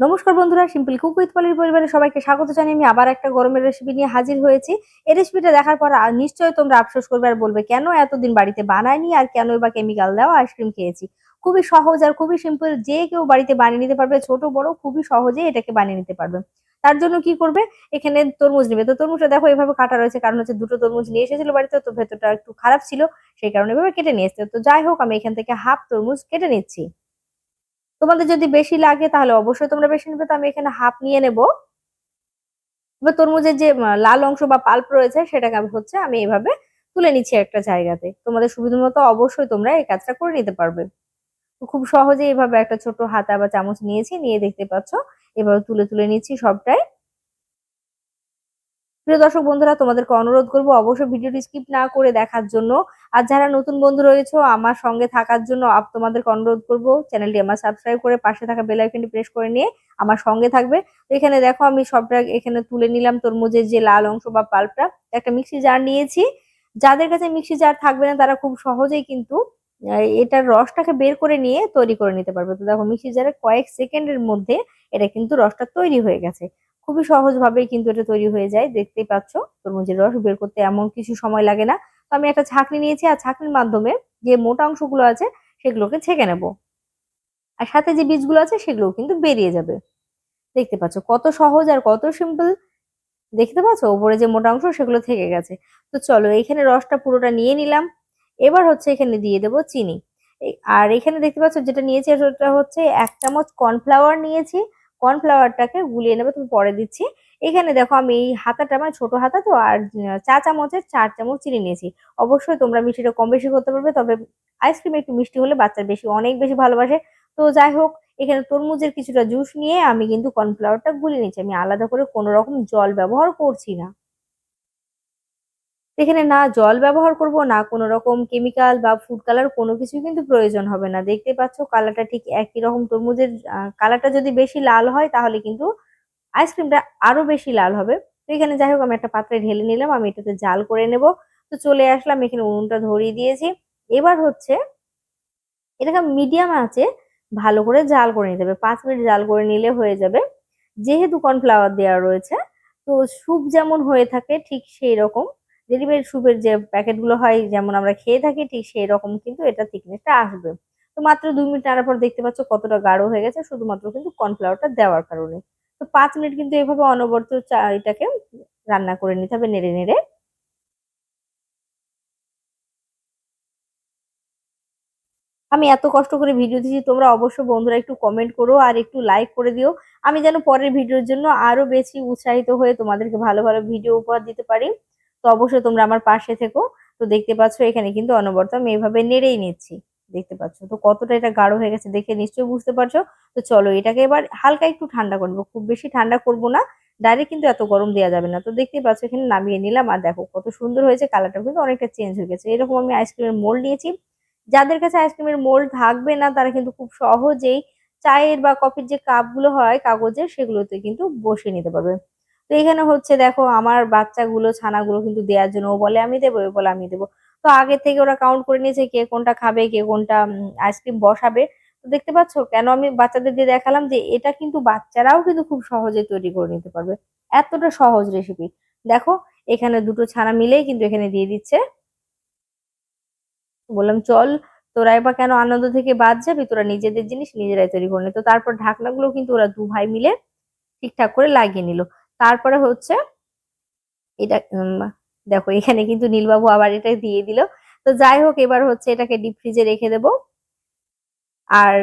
নমস্কার বন্ধুরা simple cook with পলির পরিবারের সবাইকে স্বাগত জানিয়ে আমি আবার একটা গরমের রেসিপি নিয়ে হাজির হয়েছি। এই রেসিপিটা দেখার পর নিশ্চয়ই তোমরা আফসোস করবে আর বলবে, কেন এতদিন বাড়িতে বানায়নি আর কেন বা কেমিক্যাল দেওয়া আইসক্রিম খেয়েছি? খুবই সহজ আর খুবই সিম্পল যে কেউ বাড়িতে বানিয়ে নিতে পারবে, ছোট, বড়, খুবই সহজেই এটাকে বানিয়ে নিতে পারবে। তার জন্য কি করবে? এখানে তরমুজ নেবে। তো তরমুজটা দেখো, এভাবে কাটা রয়েছে, কারণ হচ্ছে দুটো তরমুজ নিয়ে এসেছিল বাড়িতে, তো ভেতরটা একটু খারাপ ছিল, সেই কারণে এভাবে কেটে নিয়ে এসছে। তো যাই হোক, আমি এখান থেকে হাফ তরমুজ কেটে নিচ্ছি। তোমাদের যদি বেশি লাগে তাহলে অবশ্যই তোমরা বেশি নেবে, তো আমি এখানে হাফ নিয়ে নেব। এবার তরমুজের যে লাল অংশ বা পাল্প রয়েছে, সেটাকে আমি হচ্ছে আমি এভাবে তুলে নিচ্ছি একটা জায়গাতে। তোমাদের সুবিধা মতো অবশ্যই তোমরা এই কাজটা করে নিতে পারবে। খুব সহজে এভাবে একটা ছোট হাতা বা চামচ নিয়েছি, নিয়ে দেখতে পাচ্ছ, এভাবে তুলে তুলে নিচ্ছি সবটাই। প্রিয় দর্শক বন্ধুরা, তোমাদেরকে অনুরোধ করব অবশ্যই ভিডিওটি স্কিপ না করে দেখার জন্য। আর যারা নতুন বন্ধু রয়েছে, আমার সঙ্গে থাকার জন্য তোমাদেরকে অনুরোধ করব চ্যানেলটি আমার সাবস্ক্রাইব করে পাশে থাকা বেল আইকনটি প্রেস করে নিয়ে আমার সঙ্গে থাকবে। এখানে দেখো, আমি সবটা এখানে তুলে নিলাম তরমুজের যে লাল অংশ বা পাল্পটা। একটা মিক্সি জার নিয়েছি। যাদের কাছে মিক্সি জার থাকবে না, তারা খুব সহজেই কিন্তু এটার রসটাকে বের করে নিয়ে তৈরি করে নিতে পারবে। তো দেখো, মিক্সি জারে কয়েক সেকেন্ডের মধ্যে এটা কিন্তু রসটা তৈরি হয়ে গেছে। খুবই সহজ ভাবেই কিন্তু এটা তৈরি হয়ে যায়। দেখতেই পাচ্ছ, তরমুজের রস বের করতে এমন কিছু সময় লাগে না। তো আমি একটা ছাঁকনি নিয়েছি, আর ছাঁকনির মাধ্যমে যে মোটা অংশগুলো আছে, সেগুলোকে ছেঁকে নেব। আর সাথে যে বীজগুলো আছে সেগুলো কিন্তু বেরিয়ে যাবে। দেখতে পাচ্ছ, কত সহজ আর কত সিম্পল। দেখতে পাচ্ছ, ওপরে যে মোটা অংশ, সেগুলো থেকে গেছে। তো চলো, এখানে রসটা পুরোটা নিয়ে নিলাম। এবার হচ্ছে এখানে দিয়ে দেবো চিনি। আর এখানে দেখতে পাচ্ছ, যেটা নিয়েছি, সেটা হচ্ছে এক চামচ কর্নফ্লাওয়ার নিয়েছি। কর্নফ্লাওয়ারটাকে গুলিয়ে নেবে, তুমি পরে দিচ্ছি। এখানে দেখো আমি এই হাতাটা মানে ছোট হাতা তো, আর চা চামচের চার চামচ চিনি নিয়েছি। অবশ্যই তোমরা মিষ্টিটা কম বেশি করতে পারবে, তবে আইসক্রিম একটু মিষ্টি হলে বাচ্চার বেশি, অনেক বেশি ভালোবাসে। তো যাই হোক, এখানে তরমুজের কিছুটা জুস নিয়ে আমি কিন্তু কর্নফ্লাওয়ারটা গুলিয়ে নিচ্ছি। আমি আলাদা করে কোনো রকম জল ব্যবহার করছি না। এখানে না জল ব্যবহার করব, না কোনো রকম কেমিক্যাল বা ফুড কালার কোনো কিছুই কিন্তু প্রয়োজন হবে না। দেখতে পাচ্ছ কালারটা ঠিক একই রকম। তরমুজের কালারটা যদি বেশি লাল হয় তাহলে কিন্তু আইসক্রিমটা আরও বেশি লাল হবে। তো এখানে যাই হোক, আমি একটা পাত্রে ঢেলে নিলাম, আমি এটাতে জাল করে নেব। তো চলে আসলাম, এখানে উনুনটা ধরিয়ে দিয়েছি। এবার হচ্ছে এটাকে মিডিয়াম আছে ভালো করে জাল করে নিতে হবে। পাঁচ মিনিট জাল করে নিলে হয়ে যাবে। যেহেতু কর্নফ্লাওয়ার দেওয়া রয়েছে, তো স্যুপ যেমন হয়ে থাকে ঠিক সেই রকম। রেডিমেড স্যুপের যে প্যাকেটগুলো হয়, যেমন আমরা খেয়ে থাকি ঠিক সেই রকম কিন্তু এটা থিকনেসটা আসবে। তো মাত্র দুই মিনিট আনার পর দেখতে পাচ্ছ কতটা গাঢ় হয়ে গেছে, শুধুমাত্র কিন্তু কর্নফ্লাওয়ারটা দেওয়ার কারণে। তো পাঁচ মিনিট কিন্তু এভাবে অনবরত এটাকে রান্না করে নিতে হবে নেড়ে নেড়ে। আমি এত কষ্ট করে ভিডিও দিচ্ছি তোমরা অবশ্যই বন্ধুরা একটু কমেন্ট করো আর একটু লাইক করে দিও। আমি যেন পরের ভিডিওর জন্য আরও বেশি উৎসাহিত হয়ে তোমাদেরকে ভালো ভালো ভিডিও উপহার দিতে পারি। তো অবশ্যই তোমরা আমার পাশে থেকো। তো দেখতে পাচ্ছ এখানে কিন্তু অনবরত আমি এভাবে নেড়েই নিচ্ছি। দেখতে পাচ্ছ? তো কতটা এটা গাঢ় হয়ে গেছে দেখে নিশ্চয়ই বুঝতে পারছ? তো চলো এটাকে এবার হালকা একটু ঠান্ডা করব। খুব বেশি ঠান্ডা করব না। ডাইরেক্ট কিন্তু এত গরম দেওয়া যাবে না। তো দেখতেই পাচ্ছ এখানে নামিয়ে নিলাম। আর দেখো কত সুন্দর হয়েছে কালারটা কিন্তু অনেকটা চেঞ্জ হয়ে গেছে। এরকম আমি আইসক্রিমের মোল্ড নিয়েছি। যাদের কাছে আইসক্রিমের মোল্ড থাকবে না, তারা কিন্তু খুব সহজেই চায়ের বা কফির যে কাপগুলো হয়, কাগজের, সেগুলোতে কিন্তু বসিয়ে নিতে পারবে। তো এখানে হচ্ছে দেখো আমার বাচ্চাগুলো, ছানাগুলো কিন্তু দেওয়ার জন্য ও বলে, আমি দেবো, ও বলে, আমি দেবো। তো আগে থেকে ওরা কাউন্ট করে নিয়েছে কে কোনটা খাবে, কে কোনটা আইসক্রিম বসাবে। তো দেখতে পাচ্ছ কেন আমি বাচ্চাদের দিয়ে দেখালাম যে এটা কিন্তু বাচ্চারাও কিন্তু খুব সহজে তৈরি করে নিতে পারবে। এতটা সহজ রেসিপি দেখো এখানে দুটো ছানা মিলেই কিন্তু এখানে দিয়ে দিচ্ছে। বললাম, চল, তোরা এবার কেন আনন্দ থেকে বাদ যাবি? তোরা নিজেদের জিনিস নিজেরাই তৈরি করে তো তারপর ঢাকনাগুলো কিন্তু ওরা দু ভাই মিলে ঠিকঠাক করে লাগিয়ে নিল। তারপরে হচ্ছে এটা দেখো এখানে কিন্তু নীলবাবু আবার এটা দিয়ে দিল। তো যাই হোক, এবার হচ্ছে এটাকে ডিপ ফ্রিজে রেখে দেব। আর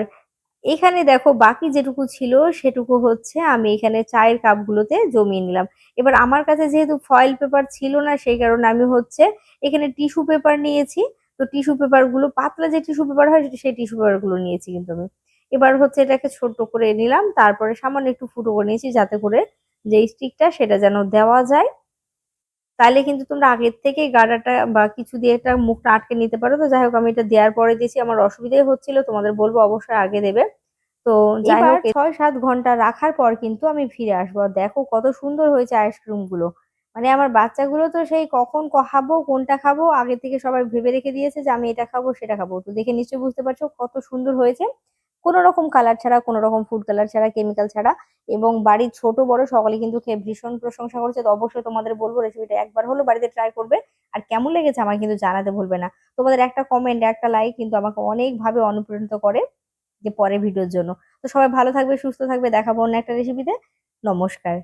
এখানে দেখো বাকি যেটুকু ছিল, সেটুকু হচ্ছে আমি এখানে চায়ের কাপগুলোতে জমিয়ে নিলাম। এবার আমার কাছে যেহেতু ফয়েল পেপার ছিল না, সেই কারণে আমি হচ্ছে এখানে টিস্যু পেপার নিয়েছি। তো টিস্যু পেপারগুলো, পাতলা যে টিস্যু পেপার হয় সেই টিস্যু পেপারগুলো নিয়েছি কিন্তু আমি। এবার হচ্ছে এটাকে ছোট করে নিলাম, তারপরে সামান্য একটু ফুটো করে নিয়েছি, যাতে করে যে স্টিকটা সেটা যেন দেওয়া যায়। তাহলে কিন্তু তোমরা আগের থেকে গাডাটা বা কিছু দিয়ে একটা মুখটা আটকে নিতে পারো। তো যাই হোক আমি এটা দেওয়ার পরে দিয়েছি। আমার অসুবিধাই হচ্ছিল তোমাদের বলব অবশ্যই আগে দেবে। তো যাই হোক ছয় সাত ঘণ্টা রাখার পর কিন্তু আমি ফিরে আসব। দেখো কত সুন্দর হয়েছে আইসক্রিমগুলো মানে আমার বাচ্চাগুলো তো সেই কখন খাব কোনটা খাব আগে থেকে সবাই ভেবে রেখে দিয়েছে যে আমি এটা খাব সেটা খাব। তো দেখে নিশ্চয়ই বুঝতে পারছ কত সুন্দর হয়েছে। কোনো রকম কালার ছাড়া কোনো রকম ফুড কালার ছাড়া কেমিক্যাল ছাড়া এবং বাড়ির ছোট, বড় সকলে কিন্তু খেয়ে ভীষণ প্রশংসা করছে। তো অবশ্যই তোমাদের বলব রেসিপিটা একবার হলো বাড়িতে ট্রাই করবে। আর কেমন লেগেছে আমার কিন্তু জানাতে ভুলবে না। তোমাদের একটা কমেন্ট একটা লাইক কিন্তু আমাকে অনেকভাবে অনুপ্রাণিত করে যে পরে ভিডিওর জন্য। তো সবাই ভালো থাকবে, সুস্থ থাকবে। দেখাবো অন্য একটা রেসিপিতে নমস্কার।